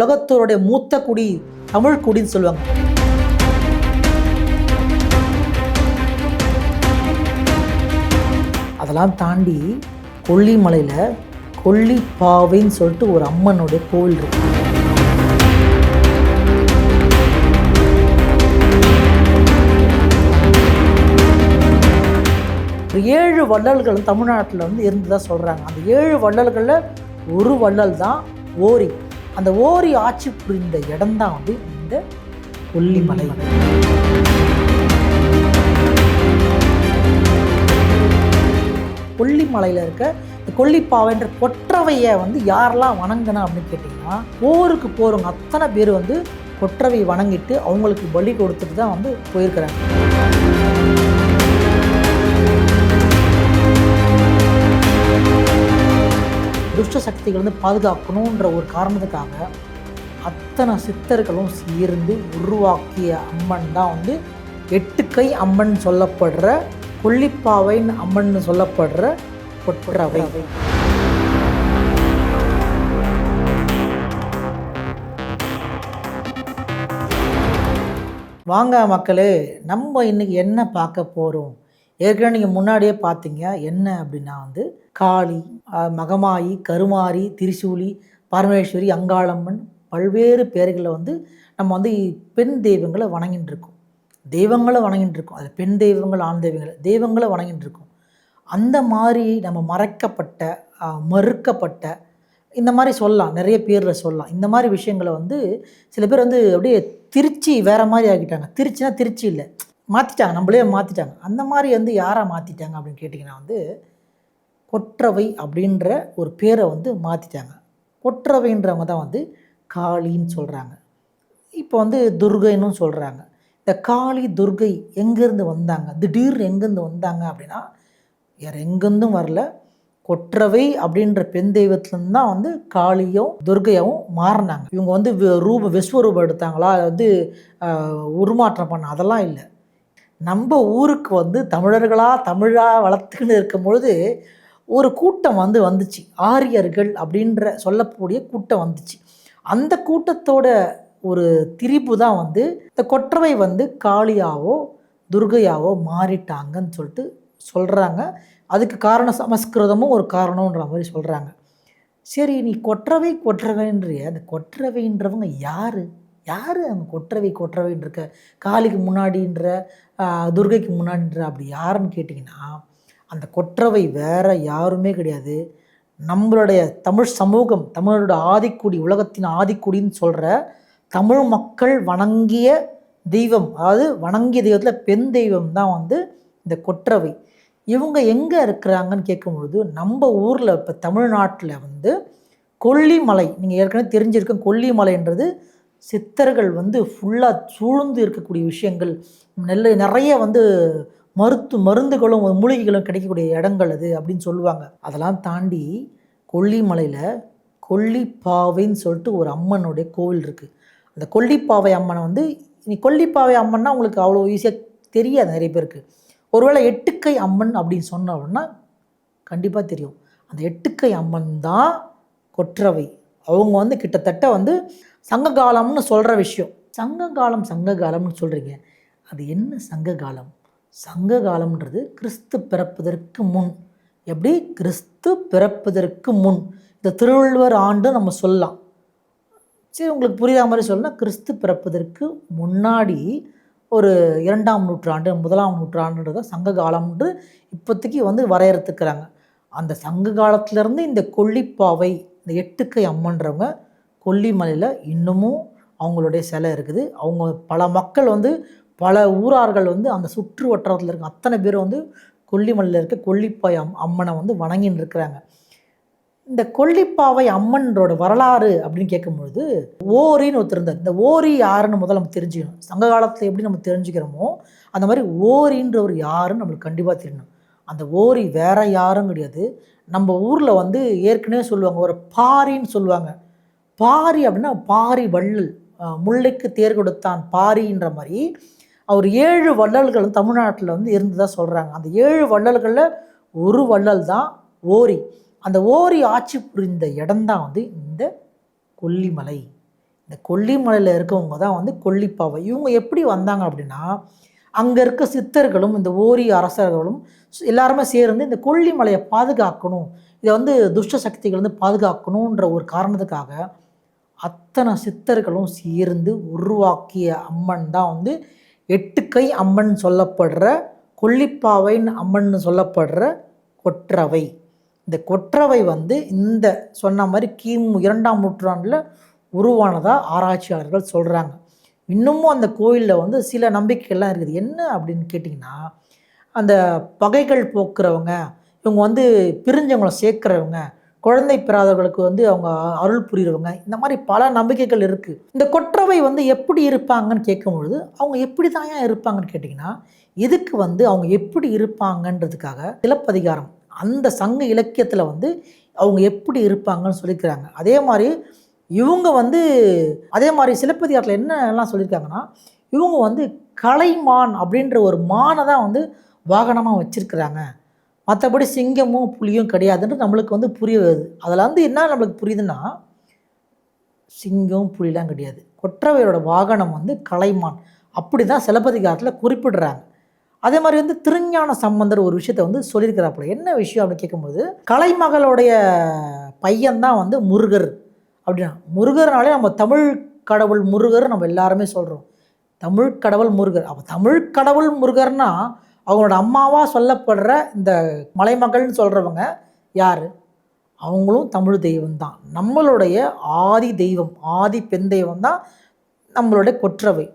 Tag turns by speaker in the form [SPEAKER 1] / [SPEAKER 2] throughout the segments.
[SPEAKER 1] உலகத்தோருடைய மூத்த குடி தமிழ் குடின்னு சொல்லுவாங்க. அதெல்லாம் தாண்டி கொல்லிமலையில் கொல்லிப்பாவைன்னு சொல்லிட்டு ஒரு அம்மனுடைய கோவில் இருக்கு. ஒரு ஏழு வள்ளல்கள் தமிழ்நாட்டில் வந்து இருந்ததா சொல்கிறாங்க அந்த ஏழு வள்ளல்களில் ஒரு வள்ளல் தான் ஓரி. அந்த ஓரி ஆட்சி புரிந்த இடம்தான் வந்து இந்த கொல்லிமலை. கொல்லிமலையில் இருக்க இந்த கொல்லிப்பாவைன்ற கொற்றவையை வந்து யாரெல்லாம் வணங்கினா அப்படின்னு கேட்டிங்கன்னா போருக்கு போகிறவங்க அத்தனை பேர் வந்து கொற்றவை வணங்கிட்டு அவங்களுக்கு பலி கொடுத்துட்டு தான் வந்து போயிருக்கிறாங்க. துஷ்ட சக்திகள் வந்து பாதுகாக்கணுன்ற ஒரு காரணத்துக்காக அத்தனை சித்தர்களும் சேர்ந்து உருவாக்கிய அம்மன் தான் வந்து எட்டுக்கை அம்மன் சொல்லப்படுற கொல்லிப்பாவைன்னு அம்மன் சொல்லப்படுற பொற்புறவை. வாங்க மக்களே நம்ம இன்னைக்கு என்ன பார்க்க போகிறோம் ஏற்கனவே நீங்கள் முன்னாடியே பார்த்தீங்க என்ன அப்படின்னா வந்து காளி மகமாயி கருமாரி திரிசூலி பரமேஸ்வரி அங்காளம்மன் பல்வேறு பேர்களை வந்து நம்ம வந்து பெண் தெய்வங்களை வணங்கிட்டு இருக்கோம் தெய்வங்களை வணங்கிட்டு இருக்கோம் அது பெண் தெய்வங்கள் ஆண் தெய்வங்கள் தெய்வங்களை வணங்கிட்டு இருக்கோம் அந்த மாதிரி நம்ம மறைக்கப்பட்ட மறுக்கப்பட்ட இந்த மாதிரி சொல்லலாம். நிறைய பேரில் சொல்லலாம். இந்த மாதிரி விஷயங்களை வந்து சில பேர் வந்து அப்படியே திருச்சி வேறு மாதிரி ஆக்கிட்டாங்க. திருச்சினா திருச்சி இல்லை. மாற்றிட்டாங்க நம்மளே மாற்றிட்டாங்க அந்த மாதிரி வந்து யாராக மாற்றிட்டாங்க அப்படின்னு கேட்டிங்கன்னா வந்து கொற்றவை அப்படின்ற ஒரு பேரை வந்து மாற்றிட்டாங்க கொற்றவைன்றவங்க தான் வந்து காளின்னு சொல்கிறாங்க இப்போ வந்து துர்கைன்னு சொல்கிறாங்க இந்த காளி துர்கை எங்கேருந்து வந்தாங்க? திடீர்னு எங்கேருந்து வந்தாங்க அப்படின்னா வேறு எங்கேருந்தும் வரல. கொற்றவை அப்படின்ற பெண் தெய்வத்துலேருந்து தான் வந்து காளியும் துர்கையாவும் மாறினாங்க. இவங்க வந்து ரூப விஸ்வரூபம் எடுத்தாங்களா? வந்து உருமாற்றம் பண்ண அதெல்லாம் இல்லை. நம்ம ஊருக்கு வந்து தமிழர்களாக தமிழாக வளர்த்துக்கின்னு இருக்கும் பொழுது ஒரு கூட்டம் வந்து வந்துச்சு. ஆரியர்கள் அப்படின்ற சொல்லக்கூடிய கூட்டம் வந்துச்சு. அந்த கூட்டத்தோட ஒரு திரிப்பு தான் வந்து இந்த கொற்றவை வந்து காளியாவோ துர்கையாவோ மாறிட்டாங்கன்னு சொல்லிட்டு சொல்கிறாங்க அதுக்கு காரணம் சமஸ்கிருதமும் ஒரு காரணம்ன்ற மாதிரி சொல்கிறாங்க சரி நீ கொற்றவை கொற்றவைன்றிய. அந்த கொற்றவைன்றவங்க யார்? யார் அந்த கொற்றவை கொற்றவைன்னு இருக்க காளிக்கு முன்னாடின்ற துர்கைக்கு முன்னாடின்ற அப்படி யாருன்னு கேட்டிங்கன்னா அந்த கொற்றவை வேற யாருமே கிடையாது. நம்மளுடைய தமிழ் சமூகம் தமிழோட ஆதிக்குடி உலகத்தின் ஆதிக்குடின்னு சொல்கிற தமிழ் மக்கள் வணங்கிய தெய்வம் அதாவது வணங்கிய தெய்வத்தில் பெண் தெய்வம் தான் வந்து இந்த கொற்றவை. இவங்க எங்கே இருக்கிறாங்கன்னு கேட்கும்பொழுது நம்ம ஊரில் இப்போ தமிழ்நாட்டில் வந்து கொல்லிமலை நீங்கள் ஏற்கனவே தெரிஞ்சிருக்க கொல்லிமலைன்றது சித்தர்கள் வந்து ஃபுல்லாக சூழ்ந்து இருக்கக்கூடிய விஷயங்கள் நெல் நிறைய வந்து மருத்து மருந்துகளும் மூலிகைகளும் கிடைக்கக்கூடிய இடங்கள் அது அப்படின்னு சொல்லுவாங்க. அதெல்லாம் தாண்டி கொல்லிமலையில் கொல்லிப்பாவைன்னு சொல்லிட்டு ஒரு அம்மனுடைய கோவில் இருக்குது அந்த கொல்லிப்பாவை அம்மனை வந்து நீ கொல்லிப்பாவை அம்மன்னா உங்களுக்கு அவ்வளோ ஈஸியாக தெரியாது நிறைய பேருக்கு. ஒருவேளை எட்டுக்கை அம்மன் அப்படின்னு சொன்ன அப்படின்னா கண்டிப்பாக தெரியும். அந்த எட்டுக்கை அம்மன் தான் கொற்றவை. அவங்க வந்து கிட்டத்தட்ட வந்து சங்க காலம்னு சொல்கிற விஷயம். சங்க காலம் சங்க காலம்னு சொல்கிறீங்க அது என்ன சங்க காலம் சங்க காலம்ன்றது கிறிஸ்து பிறப்பதற்கு முன். எப்படி? கிறிஸ்து பிறப்பதற்கு முன். இந்த திருவள்ளுவர் ஆண்டு நம்ம சொல்லலாம். சரி உங்களுக்கு புரியாத மாதிரி சொல்லணும் கிறிஸ்து பிறப்பதற்கு முன்னாடி ஒரு இரண்டாம் நூற்றாண்டு முதலாம் நூற்றாண்டுன்றத சங்க காலம்ன்று இப்போதைக்கு வந்து வரையறுத்துக்கிறாங்க. அந்த சங்க காலத்திலேருந்து இந்த கொல்லிப்பாவை இந்த எட்டுக்கை அம்மன்றவங்க கொல்லிமலையில் இன்னமும் அவங்களுடைய சிலை இருக்குது. அவங்க பல மக்கள் வந்து பல ஊரார்கள் வந்து அந்த சுற்று வட்டாரத்தில் இருக்க அத்தனை பேர் வந்து கொல்லிமலையில் இருக்க கொல்லிப்பாய் அம் அம்மனை வந்து வணங்கின்னு இருக்கிறாங்க. இந்த கொல்லிப்பாவை அம்மனோட வரலாறு அப்படின்னு கேட்கும்பொழுது ஓரின்னு ஒருத்தர் இருந்தார். இந்த ஓரி யாருன்னு முதல்ல நம்ம தெரிஞ்சுக்கணும். சங்க காலத்தில் எப்படி நம்ம தெரிஞ்சுக்கிறோமோ அந்த மாதிரி ஓரின்றவர் யாருன்னு நம்மளுக்கு கண்டிப்பாக தெரியணும். அந்த ஓரி வேற யாரும் கிடையாது. நம்ம ஊரில் வந்து ஏற்கனவே சொல்லுவாங்க ஒரு பாரின்னு சொல்லுவாங்க. பாரி அப்படின்னா பாரி வள்ளல் முல்லைக்கு தேர் கொடுத்தான் பாரின்ற மாதிரி அவர் ஏழு வள்ளல்கள் தமிழ்நாட்டில் வந்து இருந்ததா சொல்கிறாங்க அந்த ஏழு வள்ளல்களில் ஒரு வள்ளல் தான் ஓரி. அந்த ஓரி ஆட்சி புரிந்த இடம்தான் வந்து இந்த கொல்லிமலை. இந்த கொல்லிமலையில் இருக்கவங்க தான் வந்து கொல்லிப்பாவை. இவங்க எப்படி வந்தாங்க அப்படின்னா அங்கே இருக்க சித்தர்களும் இந்த ஓரி அரசர்களும் எல்லாருமே சேர்ந்து இந்த கொல்லிமலையை பாதுகாக்கணும் இதை வந்து துஷ்ட சக்திகள் வந்து பாதுகாக்கணுன்ற ஒரு காரணத்துக்காக அத்தனை சித்தர்களும் சேர்ந்து உருவாக்கிய அம்மன் தான் வந்து எட்டுக்கை அம்மன் சொல்லப்படுற கொல்லிப்பாவைன்னு அம்மன் சொல்லப்படுற கொற்றவை. இந்த கொற்றவை வந்து இந்த சொன்ன மாதிரி கிமு இரண்டாம் நூற்றாண்டில் உருவானதாக ஆராய்ச்சியாளர்கள் சொல்கிறாங்க இன்னமும் அந்த கோயிலில் வந்து சில நம்பிக்கைகள்லாம் இருக்குது. என்ன அப்படின்னு கேட்டிங்கன்னா அந்த பகைகள் போக்குறவங்க இவங்க வந்து பிரிஞ்சவங்களை சேர்க்குறவங்க குழந்தை பெறாதவர்களுக்கு வந்து அவங்க அருள் புரிகிறவங்க இந்த மாதிரி பல நம்பிக்கைகள் இருக்குது இந்த கொற்றவை வந்து எப்படி இருப்பாங்கன்னு கேட்கும்பொழுது அவங்க எப்படி தான் ஏன் இருப்பாங்கன்னு கேட்டிங்கன்னா இதுக்கு வந்து அவங்க எப்படி இருப்பாங்கன்றதுக்காக சிலப்பதிகாரம் அந்த சங்க இலக்கியத்தில் வந்து அவங்க எப்படி இருப்பாங்கன்னு சொல்லிக்கிறாங்க. அதே மாதிரி இவங்க வந்து அதே மாதிரி சிலப்பதிகாரத்தில் என்னெல்லாம் சொல்லியிருக்காங்கன்னா இவங்க வந்து கலைமான் அப்படின்ற ஒரு மானை தான் வந்து வாகனமாக வச்சுருக்குறாங்க. மற்றபடி சிங்கமும் புலியும் கிடையாதுன்றது நம்மளுக்கு வந்து புரிய வருது. அதில் வந்து என்ன நம்மளுக்கு புரியுதுன்னா சிங்கம் புலிலாம் கிடையாது. கொற்றவையோட வாகனம் வந்து கலைமான். அப்படி தான் சிலப்பதிகாரத்தில் குறிப்பிடுறாங்க. அதே மாதிரி வந்து திருஞான சம்பந்தர் ஒரு விஷயத்த வந்து சொல்லியிருக்கிறாப்புல. என்ன விஷயம் அப்படின்னு கேட்கும்போது கலைமகளுடைய பையன்தான் வந்து முருகர். அப்படின்னா முருகர்னாலே நம்ம தமிழ் கடவுள் முருகர் நம்ம எல்லாருமே சொல்கிறோம் தமிழ் கடவுள் முருகர். அப்போ தமிழ் கடவுள் முருகர்னா அவங்களோட அம்மாவாக சொல்லப்படுற இந்த மலைமகள்னு சொல்கிறவங்க யார்? அவங்களும் தமிழ் தெய்வம் தான் நம்மளுடைய ஆதி தெய்வம் ஆதி பெண் தெய்வம் தான் நம்மளுடைய கொற்றவை.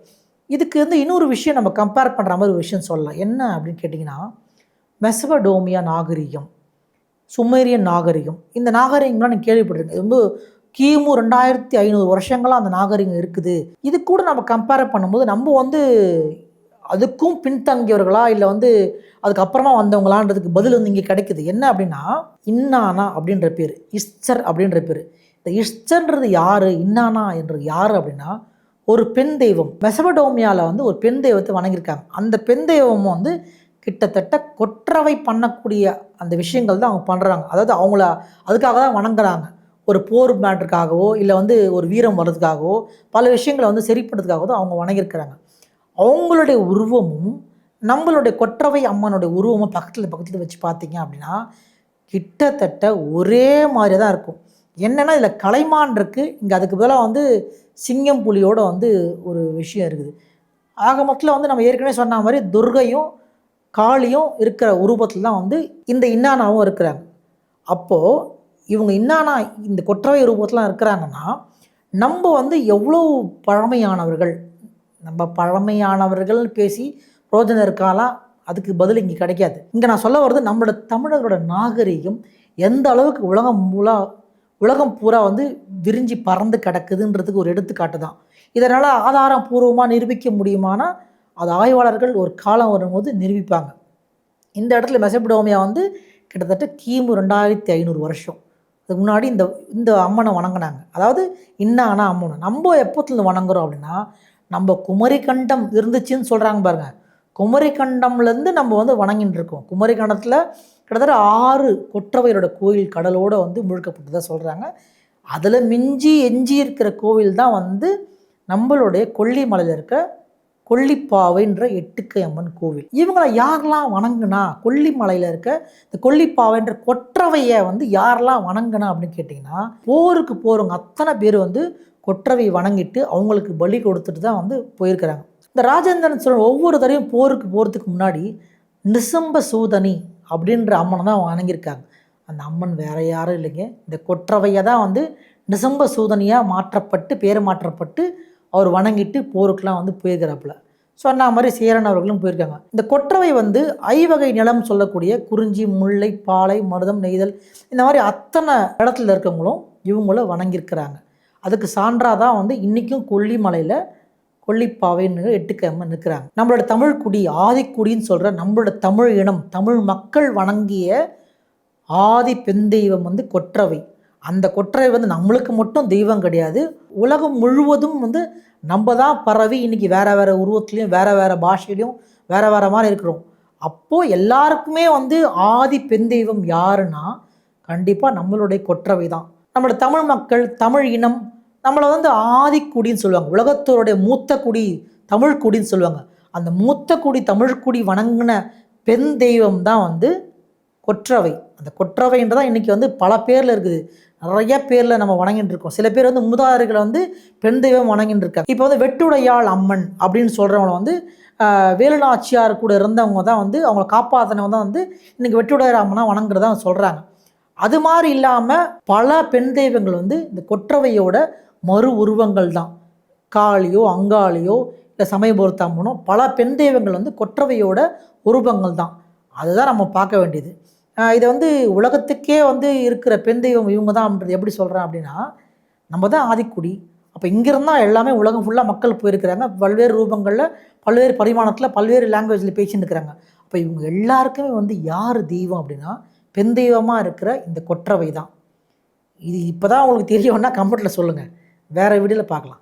[SPEAKER 1] இதுக்கு வந்து இன்னொரு விஷயம் நம்ம கம்பேர் பண்ணுற மாதிரி ஒரு விஷயம் சொல்லலாம். என்ன அப்படின்னு கேட்டிங்கன்னா மெசபடோமியா நாகரிகம் சுமேரியன் நாகரிகம். இந்த நாகரிகம்லாம் நீங்கள் கேள்விப்பட்டிருக்கீங்க. ரொம்ப கிமு ரெண்டாயிரத்தி ஐநூறு வருஷங்களாக அந்த நாகரிகம் இருக்குது. இது கூட நம்ம கம்பேர் பண்ணும்போது நம்ம வந்து அதுக்கும் பின்தங்கியவர்களா இல்லை வந்து அதுக்கப்புறமா வந்தவங்களான்றதுக்கு பதில் வந்து இங்கே கிடைக்குது. என்ன அப்படின்னா இன்னானா அப்படின்ற பேர் இஸ்டர் அப்படின்ற பேர். இந்த இஸ்டர்ன்றது யார் இன்னானா என்றது யார் அப்படின்னா ஒரு பெண் தெய்வம். மெசபடோமியாவில் வந்து ஒரு பெண் தெய்வத்தை வணங்கியிருக்காங்க. அந்த பெண் தெய்வம் வந்து கிட்டத்தட்ட கொற்றவை பண்ணக்கூடிய அந்த விஷயங்கள் தான் அவங்க பண்ணுறாங்க அதாவது அவங்கள அதுக்காக தான் வணங்குறாங்க. ஒரு போர் மேட்ருக்காகவோ இல்லை வந்து ஒரு வீரம் வர்றதுக்காகவோ பல விஷயங்களை வந்து சரி பண்ணுறதுக்காகவோ தான் அவங்க வணங்கியிருக்கிறாங்க. அவங்களுடைய உருவமும் நம்மளுடைய கொற்றவை அம்மனுடைய உருவமும் பக்கத்தில் பக்கத்தில் வச்சு பார்த்தீங்க அப்படின்னா கிட்டத்தட்ட ஒரே மாதிரி தான் இருக்கும். என்னென்னா இதில் கலைமான் இருக்குது இங்கே அதுக்கு பதிலாக வந்து சிங்கம் புலியோட வந்து ஒரு விஷயம் இருக்குது. ஆக மொத்தத்தில் வந்து நம்ம ஏற்கனவே சொன்ன மாதிரி துர்கையும் காளியும் இருக்கிற உருவத்தில் தான் வந்து இந்த இன்னானாவும் இருக்கிறாங்க. அப்போது இவங்க இன்னானா இந்த கொற்றவை ரூபத்திலாம் இருக்கிறாங்கன்னா நம்ம வந்து எவ்வளோ பழமையானவர்கள் நம்ம பழமையானவர்கள் பேசி பிரோஜனம் இருக்காலாம் அதுக்கு பதில் இங்கே கிடைக்காது. இங்கே நான் சொல்ல வர்றது நம்மளோட தமிழர்களோட நாகரிகம் எந்த அளவுக்கு உலகம் மூலா உலகம் பூரா வந்து விரிஞ்சு பறந்து கிடக்குதுன்றதுக்கு ஒரு எடுத்துக்காட்டு தான். இதனால் ஆதாரபூர்வமாக நிரூபிக்க முடியுமானா அது ஆய்வாளர்கள் ஒரு காலம் வரும்போது நிரூபிப்பாங்க. இந்த இடத்துல மெசபடோமியா வந்து கிட்டத்தட்ட கிமு ரெண்டாயிரத்தி ஐநூறு வருஷம். அதுக்கு முன்னாடி இந்த இந்த அம்மனை வணங்கினாங்க. அதாவது இன்னானா அம்மனை நம்ம எப்போத்துலேருந்து வணங்குறோம் அப்படின்னா நம்ம குமரிக்கண்டம் இருந்துச்சுன்னு சொல்கிறாங்க பாருங்க. குமரிக்கண்டம்லேருந்து நம்ம வந்து வணங்கின்னு இருக்கோம். குமரிக்கண்டத்தில் கிட்டத்தட்ட ஆறு கொற்றவையரோட கோயில் கடலோடு வந்து முழுக்கப்பட்டதாக சொல்கிறாங்க அதில் மிஞ்சி எஞ்சி இருக்கிற கோவில் தான் வந்து நம்மளுடைய கொல்லிமலையில் இருக்க கொல்லிப்பாவைன்ற எட்டுக்கை அம்மன் கோவில். இவங்களை யாரெல்லாம் வணங்குனா கொல்லிமலையில் இருக்க இந்த கொல்லிப்பாவைன்ற கொற்றவையை வந்து யாரெல்லாம் வணங்குனா அப்படின்னு கேட்டிங்கன்னா போருக்கு போகிறவங்க அத்தனை பேர் வந்து கொற்றவை வணங்கிட்டு அவங்களுக்கு பலி கொடுத்துட்டு தான் வந்து போயிருக்கிறாங்க. இந்த ராஜேந்திரன் சோழன் ஒவ்வொரு தரையும் போருக்கு போகிறதுக்கு முன்னாடி நிசம்ப சூதனி அப்படின்ற அம்மனை தான் வணங்கியிருக்காங்க. அந்த அம்மன் வேற யாரும் இல்லைங்க. இந்த கொற்றவையை தான் வந்து நிசம்ப சூதனியாக மாற்றப்பட்டு பேர் மாற்றப்பட்டு அவர் வணங்கிட்டு போருக்கெலாம் வந்து போயிருக்கிறாப்புல. சொன்ன மாதிரி சேரன் அவர்களும் போயிருக்காங்க. இந்த கொற்றவை வந்து ஐவகை நிலம் சொல்லக்கூடிய குறிஞ்சி முல்லை பாலை மருதம் நெய்தல் இந்த மாதிரி அத்தனை இடத்துல இருக்கவங்களும் இவங்கள வணங்கியிருக்கிறாங்க. அதுக்கு சான்றாக தான் வந்து இன்றைக்கும் கொல்லிமலையில் கொல்லிப்பாவைன்னு எட்டுக்கிழமை நிற்கிறாங்க நம்மளோட தமிழ் குடி ஆதிக்குடின்னு சொல்கிற நம்மளோட தமிழ் இனம் தமிழ் மக்கள் வணங்கிய ஆதி பெண் தெய்வம் வந்து கொற்றவை. அந்த கொற்றவை வந்து நம்மளுக்கு மட்டும் தெய்வம் கிடையாது. உலகம் முழுவதும் வந்து நம்ம தான் பரவி இன்றைக்கி வேறு வேறு உருவத்துலேயும் வேறு வேறு பாஷையிலையும் வேறு வேறு மாதிரி இருக்கிறோம். அப்போது எல்லாருக்குமே வந்து ஆதி பெண் தெய்வம் யாருன்னா கண்டிப்பாக நம்மளுடைய கொற்றவை தான். நம்மளோட தமிழ் மக்கள் தமிழ் இனம் நம்மளை வந்து ஆதிக்குடின்னு சொல்லுவாங்க. உலகத்தோருடைய மூத்த குடி தமிழ் குடின்னு சொல்லுவாங்க. அந்த மூத்த குடி தமிழ் குடி வணங்கின பெண் தெய்வம் தான் வந்து கொற்றவை. அந்த கொற்றவைன்றதான் இன்றைக்கி வந்து பல பேரில் இருக்குது. நிறைய பேரில் நம்ம வணங்கிட்டு இருக்கோம். சில பேர் வந்து மூதாதையர்களை வந்து பெண் தெய்வம் வணங்கிட்டு இருக்காங்க. இப்போ வந்து வெட்டுடையாள் அம்மன் அப்படின்னு சொல்கிறவங்கள வந்து வேலுநாச்சியார் கூட இருந்தவங்க தான் வந்து அவங்கள காப்பாற்றினவங்க தான் வந்து இன்றைக்கி வெட்டுடையார் அம்மனாக வணங்குறதா சொல்கிறாங்க அது மாதிரி இல்லாமல் பல பெண் தெய்வங்கள் வந்து இந்த கொற்றவையோட மறு உருவங்கள் தான். காளியோ அங்காளியோ இல்லை சமயபுரத்தம்மனோ பல பெண் தெய்வங்கள் வந்து கொற்றவையோட உருவங்கள் தான். அதுதான் நம்ம பார்க்க வேண்டியது. இதை வந்து உலகத்துக்கே வந்து இருக்கிற பெண் தெய்வம் இவங்க தான் அப்படின்றது எப்படி சொல்கிறேன் அப்படின்னா நம்ம தான் ஆதிக்குடி. அப்போ இங்கிருந்தா எல்லாமே உலகம் ஃபுல்லாக மக்கள் போயிருக்கிறாங்க. பல்வேறு ரூபங்களில் பல்வேறு பரிமாணத்தில் பல்வேறு லாங்குவேஜில் பேசின்னு இருக்கிறாங்க. அப்போ இவங்க எல்லாருக்குமே வந்து யார் தெய்வம் அப்படின்னா பெண் தெய்வமாக இருக்கிற இந்த கொற்றவை தான். இது இப்போ தான் உங்களுக்கு தெரியணும்னா கம்ப்யூட்டரில் சொல்லுங்கள் வேறு வீடியோவில் பார்க்கலாம்.